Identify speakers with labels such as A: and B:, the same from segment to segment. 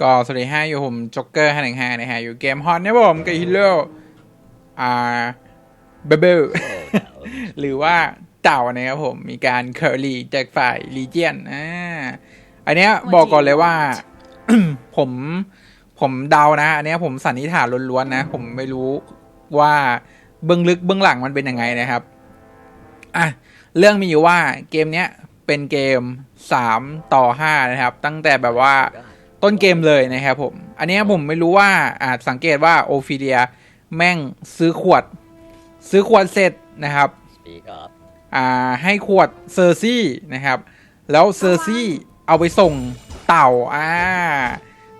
A: ก็สวัสดีฮะอยู่ผมจ็อกเกอร์ห้าหนึ่งห้านะฮะอยู่เกมฮอนนะผมกับฮีโร่อ่าเบเบลหรือว่าเต่านะครับผมมีการเคอรี่จากฝ่ายลีเจียนอ่าอันเนี้ยบอกก่อนเลยว่า ผมผมเดานะ อันเนี้ยผมสันนิษฐานล้วนๆนะ ผมไม่รู้ว่าเบื้องลึกเบื้องหลังมันเป็นยังไงนะครับอะเรื่องมีอยู่ว่าเกมเนี้ยเป็นเกมสามต่อห้านะครับ ตั้งแต่แบบว่า ต้นเกมเลยนะครับผม อันเนี้ยผมไม่รู้ว่าอาจสังเกตว่าโอฟิเลียแม่งซื้อขวด ซื้อขวดเสร็จนะครับ
B: Speak up.
A: อ่าให้ขวดเซอร์ซี่นะครับ แล้วเซอร์ซี่เอาไปส่งเต่าอ่า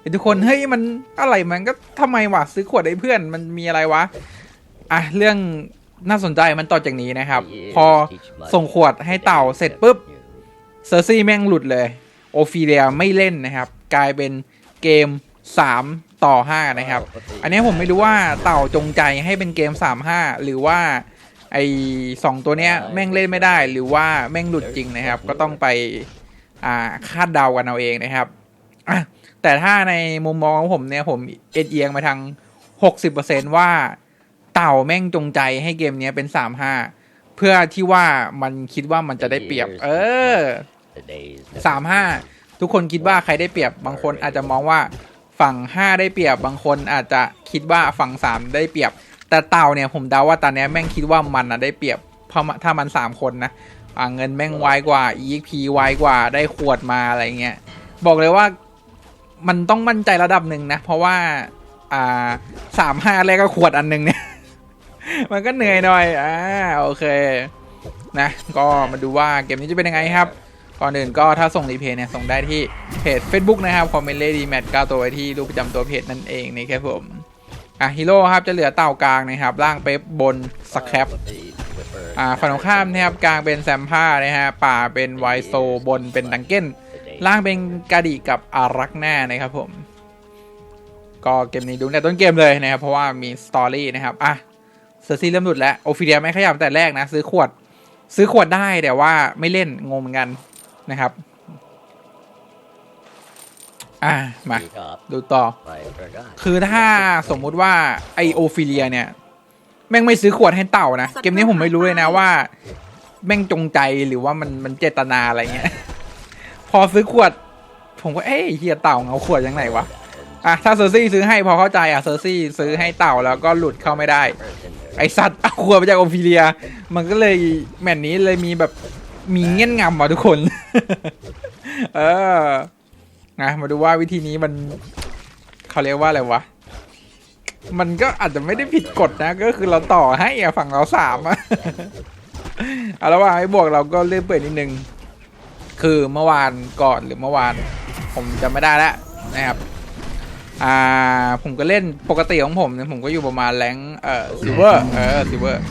A: เห็นทุกคนเฮ้ยมันอะไรมันก็ทำไมวะซื้อขวดให้เพื่อนมันมีอะไรวะอะเรื่องน่าสนใจมันต่อจากนี้นะครับ พอส่งขวดให้เต่าเสร็จปุ๊บเซอร์ซี่แม่งหลุดเลย โอฟิเลียไม่เล่นนะครับ กลายเป็นเกม 3 ต่อ 5 นะครับ อันนี้ผมไม่รู้ว่าเต่าจงใจให้เป็นเกม 3-5 หรือว่าไอ้สองตัวเนี้ยแม่งเล่นไม่ได้ หรือว่าแม่งหลุดจริงนะครับ ก็ต้องไปอ่าคาดเดากันเอาเองนะครับอะแต่ถ้าในมุมมองของผมเนี่ยผมเอ็นเอียงมาทาง60%ว่าเต่าแม่งจงใจให้เกมเนี้ยเป็น 3-5 เพื่อที่ว่ามันคิดว่ามันจะได้เปรียบ เออสามห้า ทุกคนคิดว่าใครได้เปรียบบางคนอาจจะมองว่าฝั่งห้าได้เปรียบบางคนอาจจะคิดว่าฝั่งสามได้เปรียบ แต่เต่าเนี่ยผมเดาว่าตอนนี้แม่งคิดว่ามันอะได้เปรียบเพราะถ้ามันสามคนนะอ่าเงินแม่งไวกว่า EXP ไวกว่าได้ขวดมาอะไรเงี้ยบอกเลยว่ามันต้องมั่นใจระดับหนึ่งนะ เพราะว่าอ่าสามห้าแรกก็ขวดอันหนึ่งเนี่ย มันก็เหนื่อยหน่อยอ่าโอเค นะ ก็มาดูว่าเกมนี้จะเป็นยังไงครับ ก่อนอื่นก็ถ้าส่งรีเพย์เนี่ยส่งได้ที่เพจ Facebook นะครับคอมเมนต์เลดี้แมทก้าตัวไว้ที่รูปประจำตัวเพจนั่นเองนะครับผมอะฮีโร่ครับจะเหลือเต่ากลางนะครับล่างเป๊ปบนสแครปอ่าฝั่งตรงข้ามนะครับกลางเป็นแซมผ้านะฮะป่าเป็นไวโซบนเป็นดังเก้นล่างเป็นกาดิกับอารักแน่นะครับผม ก็เกมนี้ดูแต่ต้นเกมเลยนะครับเพราะว่ามีสตอรี่นะครับอะเซอร์ซีเริ่มหลุดแล้วโอฟิเดียไม่ขยับแต่แรกนะ ซื้อขวด ซื้อขวดได้แต่ว่าไม่เล่นงงเหมือนกัน นะครับ อะมา
B: Speak up.
A: ดูต่อ
B: I forgot.
A: คือถ้าสมมุติว่าไอโอฟิเลียเนี่ย แม่งไม่ซื้อขวดให้เต่านะ เกมนี้ผมไม่รู้เลยนะว่า แม่งจงใจหรือว่ามันมันเจตนาอะไรเงี้ย พอซื้อขวด ผมก็เอ้ยเฮียเต่าเอาขวดยังไงวะอะถ้าเซอร์ซี่ซื้อให้พอเข้าใจอะเซอร์ซี่ซื้อให้เต่าแล้วก็หลุดเข้าไม่ได้ ไอสัตว์เอาขวดมาจากโอฟิเลีย มันก็เลยแมตช์นี้เลยมีแบบ มีเงี้ยนงำว่ะทุกคน เออนะมาดูว่าวิธีนี้มันเขาเรียกว่าอะไรวะ มันก็อาจจะไม่ได้ผิดกฎนะ ก็คือเราต่อให้อะฝั่งเราสามอะเอาแล้วว่าไอ้บวกเราก็เลื่อนเปิดนิดนึง คือเมื่อวานก่อนหรือเมื่อวาน ผมจำไม่ได้แล้วนะครับ อ่าผมก็เล่นปกติของผมเนี่ยผมก็อยู่ประมาณแรงเอ่อซิเวอร์เออซิเวอร์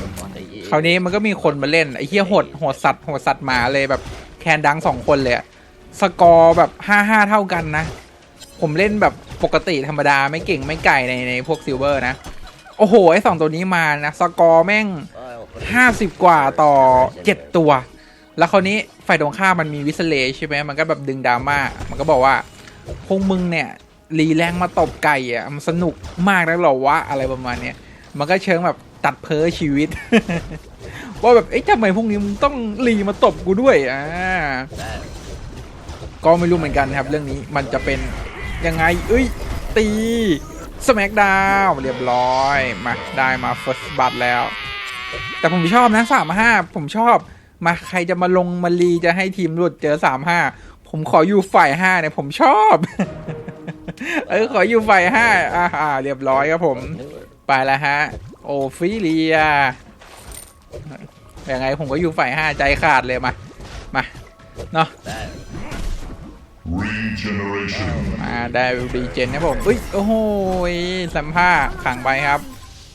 A: คราวนี้มันก็มีคนมาเล่นไอ้เหี้ยโหดโหดสัตว์โหดสัตว์หมาเลยแบบแคนดังสองคนเลยอะสกอร์แบบห้าห้าเท่ากันนะ ผมเล่นแบบปกติธรรมดาไม่เก่งไม่ไก่ในในพวกซิลเวอร์นะ โอ้โห ไอ้สองตัวนี้มานะ สกอร์แม่งห้าสิบกว่าต่อเจ็ดตัว แล้วคราวนี้ฝ่ายตรงข้ามมันมีวิสเลใช่ไหมมันก็แบบดึงดราม่ามันก็บอกว่าพวกมึงเนี่ยรีแรงมาตบไก่อะมันสนุกมากนะหรอวะอะไรประมาณเนี้ยมันก็เชิงแบบ ตัดเพ้อชีวิต ว่าแบบเอ๊ะทำไมพวกนี้มึงต้องรีมาตบกูด้วยอ่าก็ไม่รู้เหมือนกันครับ เรื่องนี้มันจะเป็นยังไง เอ้ย ตีสแมกดาวเรียบร้อยมาได้มาเฟิร์สบัตแล้ว แต่ผมชอบนะสามห้าผมชอบ มาใครจะมาลงมารีจะให้ทีมหลุดเจอสามห้าผมขออยู่ฝ่ายห้าเนี่ยผมชอบ เออขออยู่ฝ่ายห้าอ่าเรียบร้อยครับผม ไปแล้วฮะ โอฟิเลียยังไงผมก็อยู่ฝ่ายห้าใจขาดเลยมา มา เนาะ
C: Regeneration.
A: มาได้รีเจนนะผมอุ้ย โอ้โหสัมผ้าขังไปครับ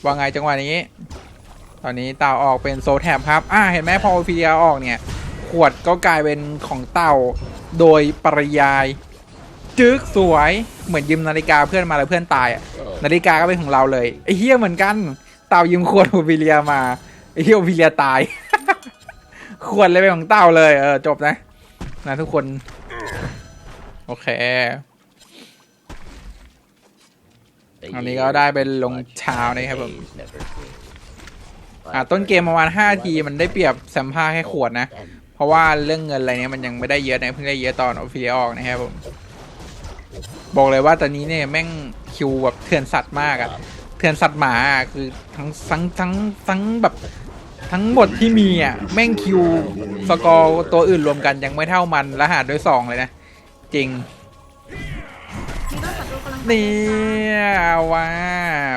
A: ว่าไงจังหวะนี้ ตอนนี้เต่าออกเป็นโซแทบครับ อ่า เห็นไหมพอโอฟิเลียออกเนี่ย ขวดก็กลายเป็นของเต่าโดยปริยาย จึ๊กสวย เหมือนยืมนาฬิกาเพื่อนมาแล้วเพื่อนตายอะนาฬิกาก็เป็นของเราเลยไอ้เฮียเหมือนกัน เต่ายืมขวดโอฟิเลียมาไอ้เฮียโอฟิเลียตาย ขวดเลยเป็นของเต่าเลยเออจบนะ นะทุกคน โอเค อันนี้ก็ได้เป็นลงเช้านะครับผมอ่าต้นเกมประมาณ5ทีมันได้เปรียบแซมผ้าแค่ขวดนะ เพราะว่าเรื่องเงินอะไรเนี้ยมันยังไม่ได้เยอะนะเพิ่งได้เยอะตอนออฟฟิเลียออกนะครับผมบอกเลยว่าตอนนี้เนี่ยแม่งคิวแบบเถื่อนสัตว์มากอะ เถื่อนสัตว์หมาอะคือทั้งทั้งทั้งทั้งแบบทั้งหมดที่มีอะแม่งคิวสกอร์ตัวอื่นรวมกันยังไม่เท่ามันและหารด้วยสองเลยนะ จริง
B: มีรถศัตรูกำลัง
A: นี่ว่า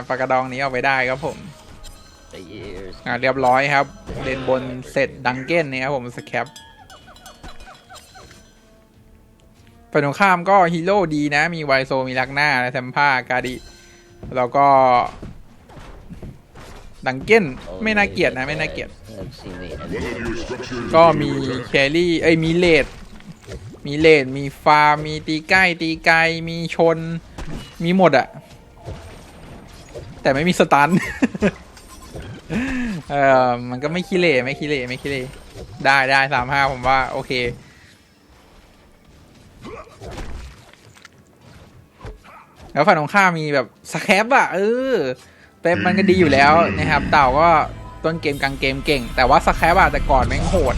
A: ปากกระดองนี้เอาไปได้ครับผมอ่าเรียบร้อยครับเลนบนเสร็จดังเก้นนี่ครับผมสแคปฝ่ายตรงข้ามก็ฮีโร่ดีนะ มีไวโซมีลักหน้าและแซมผ้ากาดิ แล้วก็ดังเก้นไม่น่าเกลียดนะ ไม่น่าเกลียด ก็มีแครี่เอ้ยมีเลดมีเลดมีฟาร์ม มีตีใกล้ตีไกล มีชน มีหมดอะแต่ไม่มีสตัน เออมันก็ไม่ขี้เหร่ไม่ขี้เหร่ไม่ขี้เหร่ได้ได้สามห้าผมว่า โอเค แล้วฝั่งตรงข้ามมีแบบสแครปอะเออเป๊ปมันก็ดีอยู่แล้วนะครับ เต่าก็ต้นเกมกลางเกมเก่ง แต่ว่าสแครปอะแต่ก่อนแม่งโหด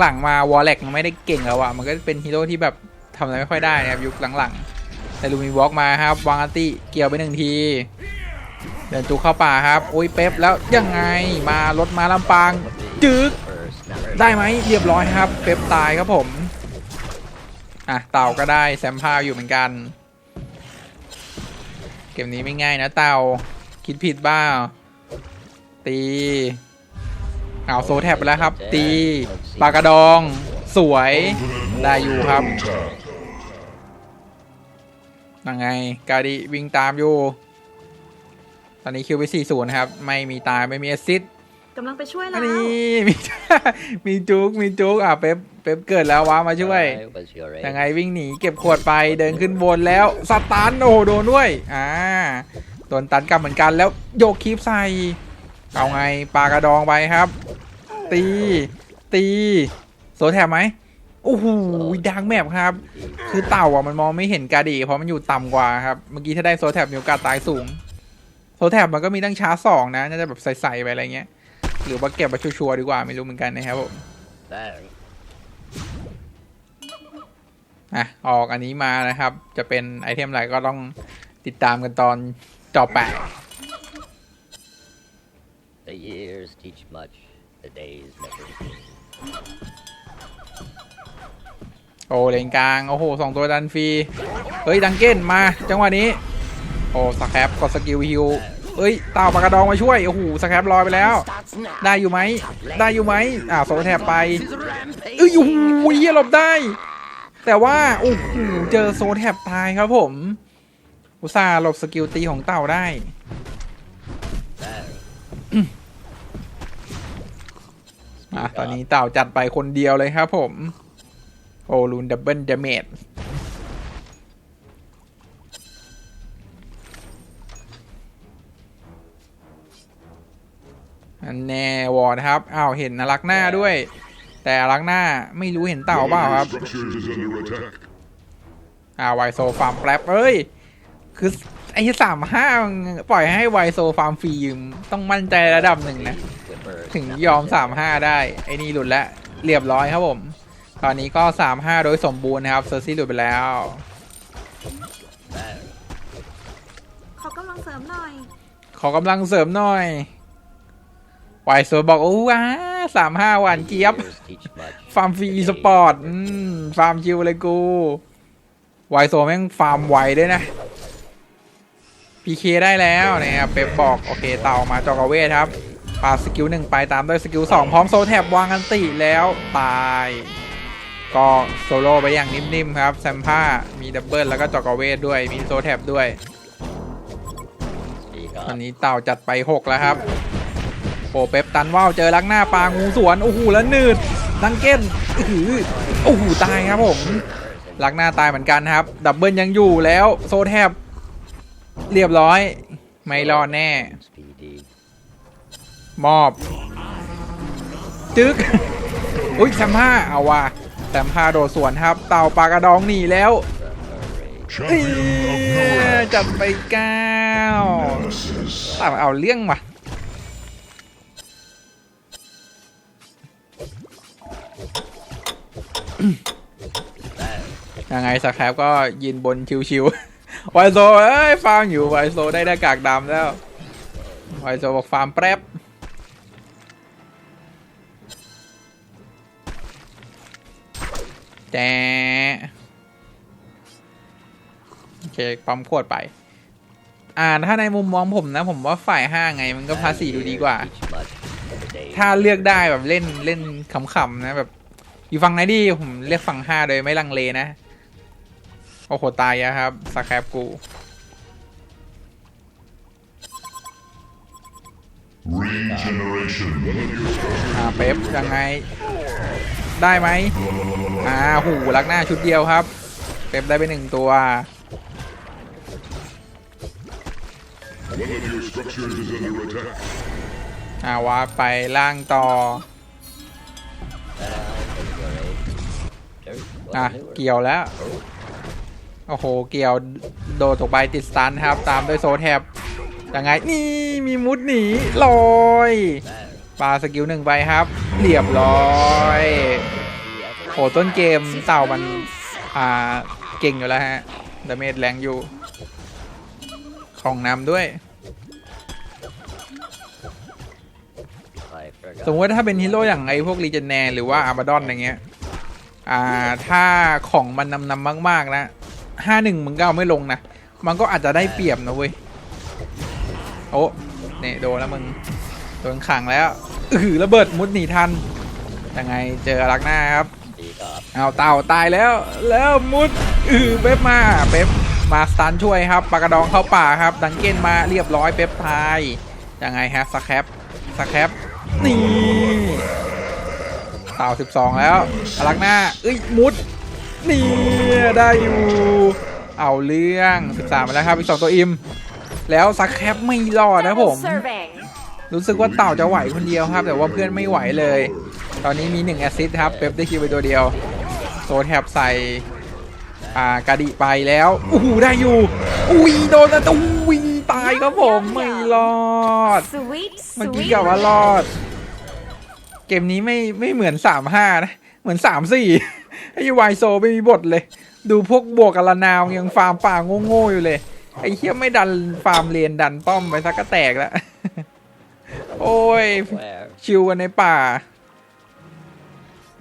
A: หลังๆมาวอลเล็กมันไม่ได้เก่งแล้วอะมันก็เป็นฮีโร่ที่แบบทำอะไรไม่ค่อยได้นะครับยุคหลังๆ แต่ลูมีวอล์กมาครับวางอันติเกี่ยวไปหนึ่งทีเดินจูเข้าป่าครับโอ้ยเป๊ปแล้วยังไงมารถมาลำปางจึกได้ไหมเรียบร้อยครับ เป๊ปตายครับผม อะเต่าก็ได้แซมพาวอยู่เหมือนกัน เกมนี้ไม่ง่ายนะเต่าคิดผิดบ้า ตีเอาโซแท็บไปแล้วครับ ตีปากกระดอง สวย ได้อยู่ครับยังไง กาดิวิ่งตามอยู่ ตอนนี้คิวไป 4-0นะครับ ไม่มีตายไม่มีแอสซิสต์
B: กำลังไปช่วยแล้ว
A: นี้มีมีจุกมีจุกอะเป๊ปเป๊ปเกิดแล้วว้ามาช่วยยังไงวิ่งหนีเก็บขวดไปเดินขึ้นบนแล้วสตันโอ้โหโดนด้วยอ่าโดนตันกลับเหมือนกันแล้วโยกคีบใส่เอาไงปลากระดองไปครับ ตี ตีโซแถบไหมโอ้โหดังแมพครับ คือเต่าอะมันมองไม่เห็นกาดี เพราะมันอยู่ต่ำกว่าครับ เมื่อกี้ถ้าได้โซแถบมีโอกาสตายสูงโซแถบมันก็มีตั้งช้าสองนะน่าจะแบบใส่ๆไปอะไรเงี้ย หรือว่าเก็บมาชัวร์ๆดีกว่าไม่รู้เหมือนกันนะครับผมอะออกอันนี้มานะครับ จะเป็นไอเทมอะไรก็ต้องติดตามกันตอนจอแปะ
C: The years teach much, the days never do.
A: โอ้เลนกลาง โอ้โหสองตัวดันฟรี เฮ้ย ดังเก้นมา จังหวะนี้ โอ้สแครปกดสกิลฮิว เอ้ยเต่าปากกระดองมาช่วยโอ้โหสแครปลอยไปแล้ว ได้อยู่ไหมได้อยู่ไหมอ่าโซแทบไปเอ้ยโอ้โหเหี้ยหลบได้ แต่ว่าโอ้โหเจอโซแทบตายครับผม อุตส่าห์หลบสกิลตีของเต่าได้อะตอนนี้เต่าจัดไปคนเดียวเลยครับผม โอลูนดับเบิลเดเมจ แน่วอร์ดครับอ้าวเห็นอารักหน้าด้วย แต่อารักหน้าไม่รู้เห็นเต่าเปล่าครับ
D: Structures is under attack.
A: อ่าไวโซฟาร์มแป๊บเอ้ย คือไอ้สามห้าปล่อยให้ไวโซฟาร์มฟรียืมต้องมั่นใจระดับหนึ่งนะ ถึงยอมสามห้าได้ ไอ้นี่หลุดแล้วเรียบร้อยครับผม ตอนนี้ก็สามห้าโดยสมบูรณ์นะครับเซอร์ซี่หลุดไปแล้ว
B: ขอกำลังเสริมหน่อย
A: ขอกำลังเสริมหน่อย ไวโซบอกโอ้ว้าสามห้าหวานเจี๊ยบ ฟาร์มฟรีสปอร์ตฟาร์มชิวเลยกูไวโซแม่งฟาร์มไวด้วยนะพีเคได้แล้วนะครับเป๊ปบอกโอเคเต่ามาจอกเวทครับปาสกิลหนึ่งไปตามด้วยสกิลสองพร้อมโซแท็บวางกันติแล้วตาย ก็โซโล่ไปอย่างนิ่มๆครับแซมผ้ามีดับเบิลแล้วก็จอกเวทด้วยมีโซแท็บด้วย
C: speak
A: ตอนนี้เต่าจัดไป6แล้วครับ เป๊ปตันว่าวเจอลักหน้าปลางูสวนโอ้โหแล้วนืดดังเก้นอือโอ้โหตายครับผมลักหน้าตายเหมือนกันครับ ดับเบิลยังอยู่แล้วโซแทบ เรียบร้อย ไม่รอดแน่ มอบ จึ๊กอุ้ยแซมผ้าเอาว่ะแซมผ้าโดดสวนครับ เต่าปลากระดองหนีแล้วจัดไปเก้าเตาเอาเรื่องว่ะ ยังไงสแครปก็ยืนบนชิวๆไวโซเอ้ยฟาร์มอยู่ไวโซได้หน้ากากดำแล้วไวโซบอกฟาร์มแป๊บแจ๊โอเคปั๊มขวดไป อ่าถ้าในมุมมองผมนะ ผมว่าฝ่ายห้าไงมันก็ภาษีดูดีกว่า ถ้าเลือกได้แบบเล่นเล่นขำๆนะแบบ อยู่ฝั่งไหนดีผมเลือกฝั่งห้าโดยไม่ลังเลนะ โอ้โห ตายอะครับสแครปกู
D: Regeneration.
A: อ่าเป๊ปยังไง ได้ไหมอ่าหูลักหน้าชุดเดียวครับ เป๊ปได้ไปหนึ่งตัว
D: One of your structures is under attack.
A: อ่าวาร์ปไปล่างต่อ
C: Dirt
A: อะเกี่ยวแล้ว โอ้โห เกี่ยวโดดตกไปติดสตันครับ ตามด้วยโซแทบยังไง นี่มีมุดหนีลอยปาสกิลหนึ่งไปครับ เรียบร้อยโอ้ต้นเกมเต่ามัน อ่า เก่งอยู่แล้วฮะดาเมจแรงอยู่ของน้ำด้วย สมมติว่าถ้าเป็นฮีโร่อย่างไอพวกรีเจนแนหรือว่าอาร์มาดอนอย่างเงี้ย อ่าถ้าของมันนำนำมาก ๆ นะห้าหนึ่งมึงก็เอาไม่ลงนะ มันก็อาจจะได้เปรียบนะเว้ย โอ้เนี่ยโดนแล้วมึง โดนขังแล้วอือระเบิดมุดหนีทัน ยังไงเจอลักหน้าครับ
C: Speak up.
A: เอาเต่าตายแล้ว แล้วมุดอือเป๊ปมา เป๊ปมาสตันช่วยครับปากกระดองเข้าป่าครับ ดังเก้นมาเรียบร้อยเป๊ปตาย ยังไงฮะสแครปสแครปนี่ เต่า12 แล้วอลักหน้าเอ้ยมุดนี่ได้อยู่เอาเรื่อง13มาแล้วครับอีก2ตัวอิม แล้วสแครปไม่รอดนะผม รู้สึกว่าเต่าจะไหวคนเดียวครับ แต่ว่าเพื่อนไม่ไหวเลย ตอนนี้มี1แอสซิสต์ครับเป๊ปได้คิวไปตัวเดียวโซแทบใส่อ่ากาดิไปแล้วอู้หูได้อยู่ อุ้ยโดนแล้วอุ้ยตายครับผมไม่รอด
B: Sweet
A: เมื่อกี้กะว่ารอด เกมนี้ไม่ไม่เหมือนสามห้านะ เหมือนสามสี่ไอ้วายโซไม่มีบทเลย ดูพวกบวกกับละนาวยังฟาร์มป่าโง่ๆอยู่เลย ไอ้เฮียไม่ดันฟาร์มเลนดันป้อมไปสักก็แตกแล้ว โอ้ย ชิวกันในป่า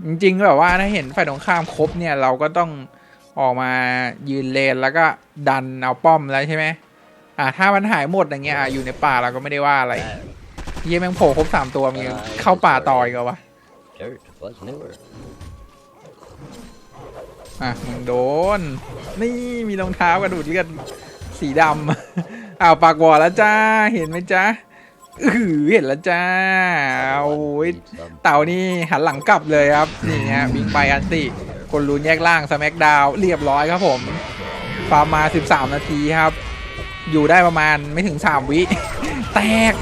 A: จริงๆแบบว่าถ้าเห็นฝ่ายตรงข้ามครบเนี่ย เราก็ต้องออกมายืนเลนแล้วก็ดันเอาป้อมแล้วใช่ไหมอ่าถ้ามันหายหมดอย่างเงี้ยอะอยู่ในป่าเราก็ไม่ได้ว่าอะไร เยี่ยแมงโผล่ครบสามตัวมีเข้าป่าต่อยก็วะ
C: Dirt was newer.
A: อะมึงโดน นี่มีรองเท้ากระดูดเลือดสีดำอ้าวปากวอแล้วจ้า เห็นไหมจ้าอือเห็นแล้วจ้าโอ้ย
C: Need some
A: เต่านี่หันหลังกลับเลยครับ นี่ฮะบิงไปอันติ คนรูนแยกล่างสแมกดาวเรียบร้อยครับผมฟาร์มมา 13 นาทีครับ อยู่ได้ประมาณไม่ถึง 3 วิ แตก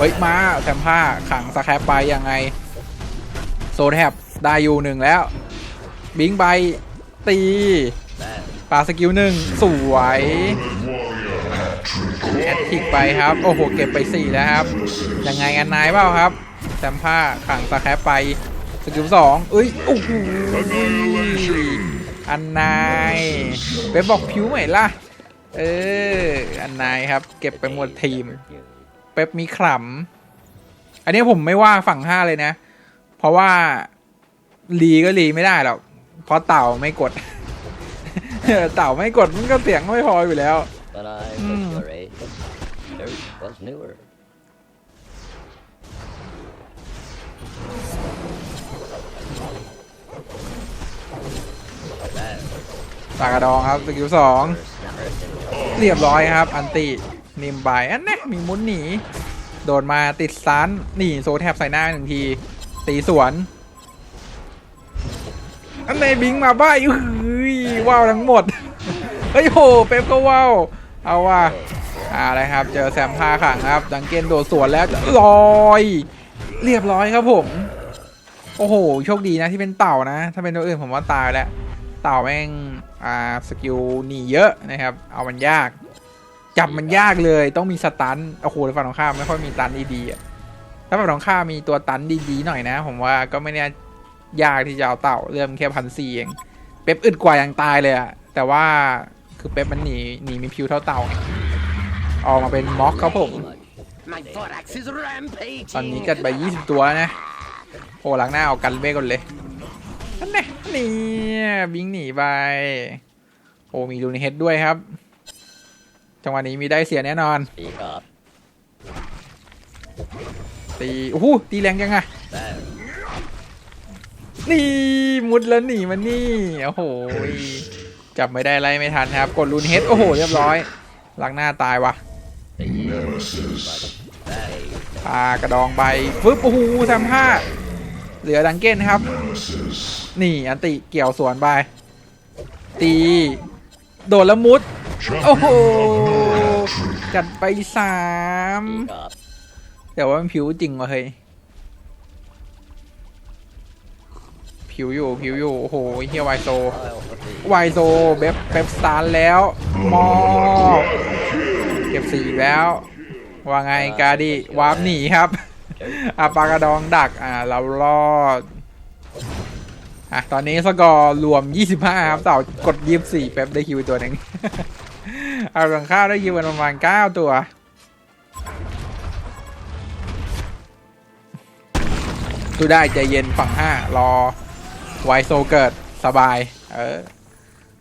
A: เฮ้ย มาแซมผ้าขังสแครปไปยังไง โซนแทบได้อยู่หนึ่งแล้ว บิงไปตีปาสกิลหนึ่งสวยแอดทิกไปครับ โอ้โห เก็บไป4แล้วครับ ยังไงอันนายเปล่าครับแซมผ้าขังสแครปไปสกิลสองเอ้ย โอ้โหอันนายเว็บอกผิวไหม่ล่ะ เออ อันนายครับ เก็บไปหมดทีม ป๊ปมีขลำอันนี้ผมไม่ว่าฝั่งห้าเลยนะ เพราะว่ารีก็รีไม่ได้หรอก เพราะเต่าไม่กด เต่าไม่กดมันก็เสียงไม่พออยู่แล้ว
C: When I was
A: Hmm.
C: your age, dirt was newer.
A: ปากกระดองครับสกิลสองเรียบร้อยครับ อันติ นิมบายอันนี้มีมุนหนี โดนมาติดซันหนีโซแทบใส่หน้าหนึ่งที ตีสวน อันในบิงมาบ้าอุ้ยว้าวทั้งหมด เฮ้ยโหเป๊ปก็ว้าวเอาว่าอ่าอะไรครับ เจอแซมพาขังครับ ดังเกนโดดสวนแล้วลอย เรียบร้อยครับผม โอ้โห โชคดีนะที่เป็นเต่านะ ถ้าเป็นตัวอื่นผมว่าตายแล้ว เต่าแม่ง อ่า สกิลหนีเยอะนะครับ เอามันยาก จับมันยากเลย ต้องมีสตันโอ้โหฝั่งตรงข้ามไม่ค่อยมีตันดีๆอะถ้าฝั่งตรงข้ามมีตัวตันดีๆหน่อยนะ ผมว่าก็ไม่แน่ยากที่จะเอาเต่าเริ่มแค่พันสี่เอง เป๊ปอึดกว่ายังตายเลยอะแต่ว่าคือเป๊ปมันหนีหนีมีพิวเท่าเต่า ออกมาเป็นม็อกครับผม ตอนนี้กัดไป 20 ตัวแล้วนะโอ้หลังหน้าเอากันเบ้ก่อนเลยนั่นแน่นี่บิงหนีไป โอ้มีลูในเฮดด้วยครับ จังหวะนี้มีได้เสียแน่นอน
C: Speak up.
A: ตีโอ้โหตีแรงยังไง
C: There.
A: นี่มุดแล้วหนีมันนี่โอ้โหจับไม่ได้ไรไม่ทันครับ กดลูนเฮดโอ้โหเรียบร้อยหลังหน้าตายวะ
C: The years teach much. Days
A: ปากระดองใบฟึบโอ้โหทำห้าเหลือดังเก้นครับ นี่อันติเกี่ยวสวนไปตี โดดแล้วมุด โอ้โห จัดไปสาม
C: speak up.
A: แต่ว่ามันผิวจริงวะเฮ้ย ผิวอยู่ผิวอยู่ โอ้โหเฮียไวโซ
C: I'll proceed.
A: ไวโซเบบเบบสตาร์แล้ว มอเก็บสี่อีกแล้ว ว่าไงกาดิวาร์ปหนีครับอาปากระดองดัก อ่า เรารอด อะ ตอนนี้สกอร์รวม 25 ครับ เต่ากด 24 แป๊บได้คิวตัวหนึ่ง เอาหลังข้าวได้คิวกันประมาณ9ตัวดูได้ใจเย็นฝั่ง5รอไวโซเกิดสบาย เออ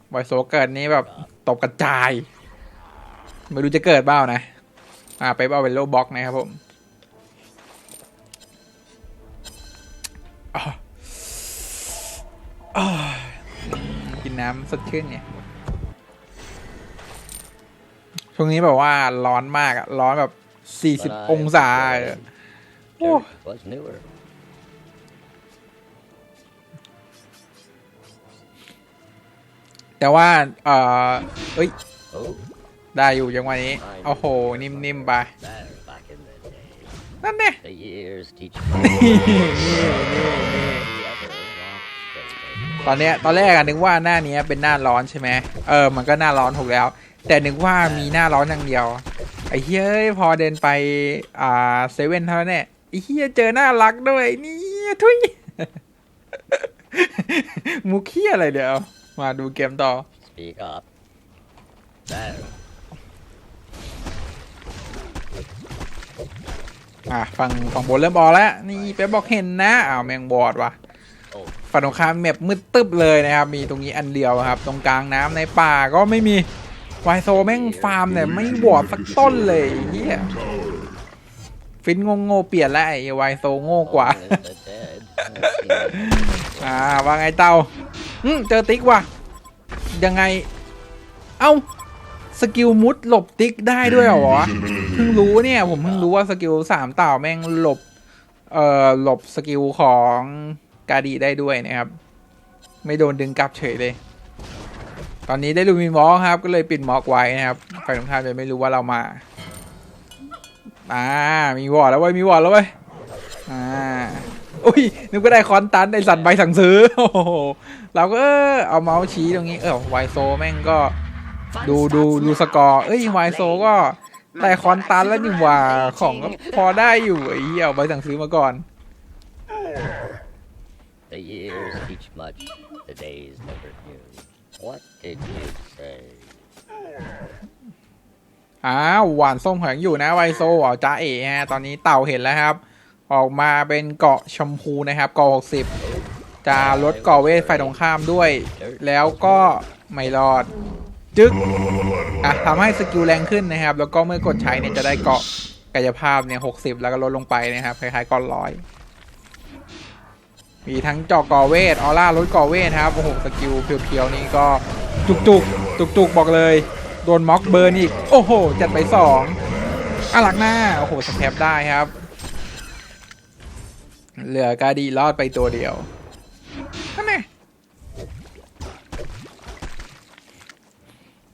A: ไวโซเกิดนี้แบบตบกระจาย ไม่รู้จะเกิดเปล่านะ อ่าไปเอาเป็นโลบ็อกนะครับผมกินน้ำสดชื่นเนี่ย ช่วงนี้แบบว่าร้อนมากอะร้อนแบบ40องศาอะ Oh.
C: Dirt was newer.
A: แต่ว่า เอ่อเอ้ย
C: Oh,
A: ได้อยู่จังหวะนี้ โอ้โห นิ่มๆไป
C: there back in the day.
A: นั่นเนี่ย
C: The years teach
A: นี่นี่นี่
C: ever walk straight.
A: ตอนเนี้ยตอนแรกอะนึกว่าหน้านี้เป็นหน้าร้อนใช่ไหมเออ มันก็หน้าร้อนถูกแล้ว แต่นึกว่ามีหน้าร้อนอย่างเดียว ไอ้เฮ้ยพอเดินไป อ่าเซเว่นเท่านั้นแหละไอ้เฮียเจอน่ารักด้วยนี่ทุยมุกเคียอะไรเดี๋ยว มาดูเกมต่อ
C: Speak up. There.
A: อะฝั่งฝั่งบนเริ่มออกแล้ว นี่ไปบอกเห็นนะอ้าวแมงบอดว่ะ
C: Oh,
A: ฝั่งตรงข้ามแมปมืดตึ๊บเลยนะครับ มีตรงนี้อันเดียวครับ ตรงกลางน้ำในป่าก็ไม่มี ไวโซแม่งฟาร์มเนี่ยไม่บอดสักต้นเลยเฮียฟินงงโง่ๆเปลี่ยนแล้วไอ้ไวโซโง่กว่า
C: long as the dead. have seen
A: อ่าว่าไงเตาอืมเจอติ๊กว่ะ ยังไง เอ้า สกิลมุดหลบติ๊กได้ด้วยเหรอวะเพิ่งรู้เนี่ย ผมเพิ่งรู้ว่าสกิลสามเต่าแม่งหลบ เอ่อ หลบสกิลของกาดีได้ด้วยนะครับ ไม่โดนดึงกลับเฉยเลย ตอนนี้ได้ลูมิมอกครับ ก็เลยปิดมอกไว้นะครับฝ่ายตรงข้ามจะไม่รู้ว่าเรามาอ่ามีวอร์แล้วเว้ยมีวอร์แล้วเว้ยอ่าอุ้ยนึกว่าได้คอนตันไอสัตว์ใบสั่งซื้อโอ้โหเราก็เออเอาเมาส์ชี้ตรงนี้เออไวโซแม่งก็ดูดูดูสกอร์เอ้ยไวโซก็ได้คอนตันแล้วนี่หว่าของก็พอได้อยู่ไอ้เหี้ยเอาใบสั่งซื้อมาก่อน
C: The years teach much. The days never knew. What did you say?
A: อ้าวหวานส้มแข็งอยู่นะไวโซอ๋อจ้าเอ๋ฮะตอนนี้เต่าเห็นแล้วครับ ออกมาเป็นเกาะชมพูนะครับเกาะ60จะลดเกาะเวทไฟตรงข้ามด้วย แล้วก็ไม่รอด จึ๊กอะทำให้สกิลแรงขึ้นนะครับ แล้วก็เมื่อกดใช้เนี่ยจะได้เกาะกายภาพเนี่ย60แล้วก็ลดลงไปนะครับคล้ายๆก้อนร้อย มีทั้งเจาะก่อเวทออร่าลดก่อเวทครับ โอ้โห สกิลเพียวๆ นี่ก็จุกจุกจุกจุกบอกเลย โดนม็อกเบิร์นอีก โอ้โห จัดไปสองอารักหน้า โอ้โห สแคปได้ครับ เหลือกาดีรอดไปตัวเดียวนั่นไง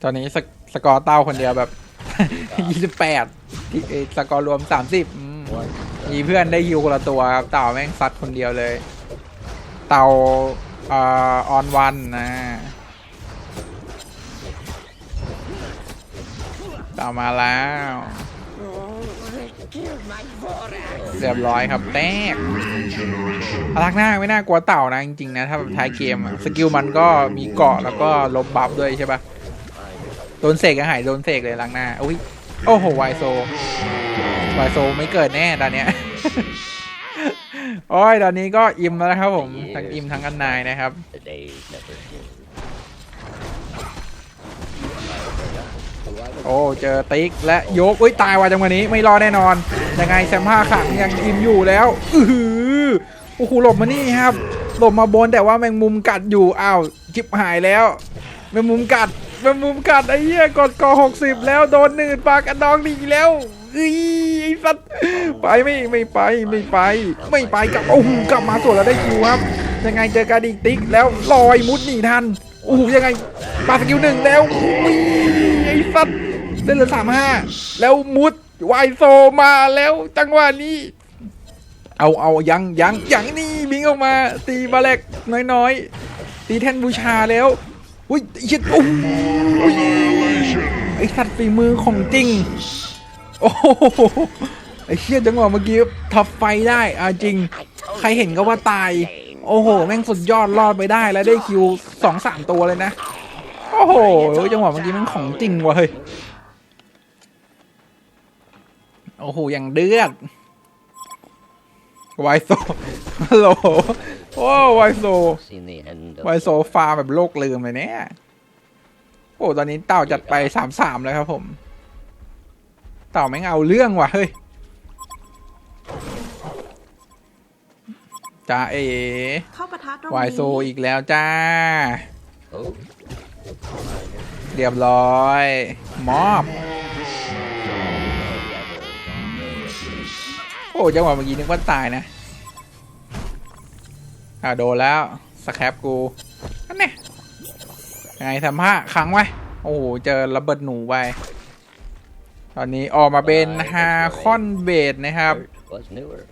A: ตอนนี้สกสกอร์เต้าคนเดียวแบบ28ที่เอ้ยสกอร์รวม30ม
C: What
A: มีเพื่อนได้ฮิวคนละตัวครับเต่าแม่งซัดคนเดียวเลย เตาออนวันนะเตามาแล้วเรียบร้อยครับแตกอารักหน้าไม่น่ากลัวเต่านะจริงๆนะ ถ้าแบบท้ายเกมสกิลมันก็มีเกาะแล้วก็ลบบัฟด้วยใช่ปะโดนเสกก็หายโดนเสกเลยลังหน้าอุ้ยโอ้โหไวโซไวโซไม่เกิดแน่ตอนเนี้ย โอ้ยตอนนี้ก็อิ่มแล้วนะครับผม ทั้งอิ่มทั้งกันนายนะครับ
C: The days never knew.
A: โอ้ เจอติ๊กและยกอุ้ยตายว่ะจังหวะนี้ไม่รอดแน่นอน ยังไงแซมผ้าขังยังอิ่มอยู่แล้ว อือหือโอ้โหหลบมานี่ครับ หลบมาบนแต่ว่าแมงมุมกัดอยู่อ้าวจิบหายแล้ว แมงมุมกัด แมงมุมกัดไอ้เหี้ยกดกอหกสิบแล้วโดนหนืดปากกระดองดีแล้ว อีไอ้สัตว์ไปไม่ไม่ไปไม่ไป ไม่ไปกลับโอ้โหกลับมาสวนแล้วได้คิวครับ ยังไงเจอกระดิกติ๊กแล้วลอยมุดหนีทันโอ้โหยังไงปาสกิลหนึ่งแล้วอุ้ยไอ้สัตว์เล่นเหลือสามห้าแล้วมุดไวโซมาแล้วจังหวะนี้ เอาเอายังยังยังนี่บิงออกมา ตีบาเล็กน้อยๆ ตีแท่นบูชาแล้วอุ้ยชิดโอ้โหอุ้ยไอสัตว์ฝีมือของจริง โอ้โหไอเชี่ยจังหวะเมื่อกี้ทับไฟได้อาจริง ใครเห็นก็ว่าตาย โอ้โห แม่งสุดยอดรอดไปได้แล้วได้คิวสองสามตัวเลยนะ โอ้โห จังหวะเมื่อกี้มันของจริงว่ะเฮ้ย โอ้โห อย่างเดือดไวโซฮัลโหลโอ้ไวโซไวโซฟาแบบโลกลืมเลยเนี่ย โอ้ ตอนนี้เต่าจัดไปสามสามแล้วครับผม ต่าไม่งเอาเรื่องว่ะเฮ้ยจ้าเอ
B: เข้าปะทะตรง
A: ไว
B: นี้
A: โซอีกแล้วจ้า
C: Oh,
A: เรียบร้อย มอบ โอ้จังหวะเมื่อกี้นึกว่าตายนะ อ่าโดนแล้วสแครปกูนั่นแน่ยังไงทำผ้าขังไว้ โอ้โห เจอระเบิดหนูไป ตอนนี้ออกมาเป็นฮาคอนเบดนะครับ
C: was newer.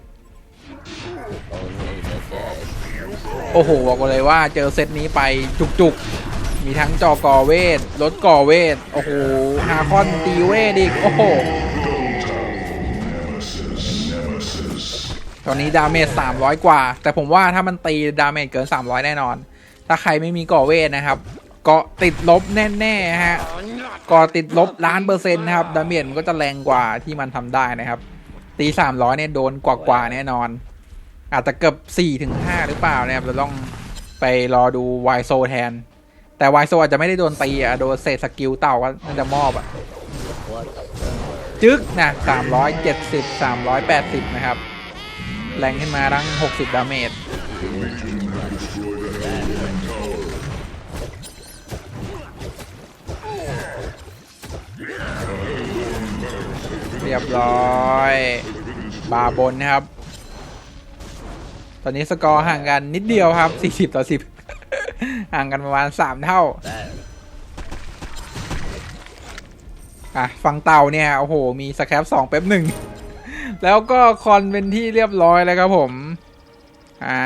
C: Only the dead.
A: โอ้โหบอกเลยว่าเจอเซตนี้ไปจุกๆ มีทั้งจอกอเวทรถก่อเวท โอ้โหฮาคอนตีเวทอีก โอ้โห ตอนนี้ดาเมจ300 กว่า แต่ผมว่าถ้ามันตีดาเมจเกิน 300 แน่นอน ถ้าใครไม่มีก่อเวทนะครับเกาะติดลบแน่ ๆ ฮะเกาะติดลบล้านเปอร์เซ็นต์นะครับ ดาเมจมันก็จะแรงกว่าที่มันทำได้นะครับ ตี300เนี่ยโดนกว่าๆแน่นอน อาจจะเกือบ4ถึง5หรือเปล่าเนี่ยเราต้องไปรอดูไวโซแทน แต่ไวโซอาจจะไม่ได้โดนตีอะโดนเศษสกิลเต่าก็น่าจะมอบอะ
C: What's the word?
A: จึ๊กนะ370 380นะครับ แรงขึ้นมาตั้ง60ดาเมจ เรียบร้อย บาบนนะครับ ตอนนี้สกอร์ห่างกันนิดเดียวครับ 40 ต่อ 10 ห่างกันประมาณ 3 เท่า อะ ฝั่งเต่าเนี่ย โอ้โห มีสแครปสองเป๊ปหนึ่ง แล้วก็คอนเป็นที่เรียบร้อยแล้วครับผม อ่า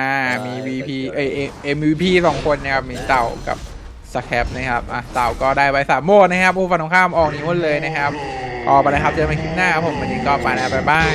A: มี VP เอ้ย MVP สองคนนะครับ มีเต่ากับ สแครปนะครับอะเต่าก็ได้ไปสามโมดนะครับผู้ฟันของข้ามออกนี้หมดเลยนะครับออกไปนะครับเจอกันใหม่คลิปหน้าครับผมวันนี้ก็ไปนะบ๊ายบาย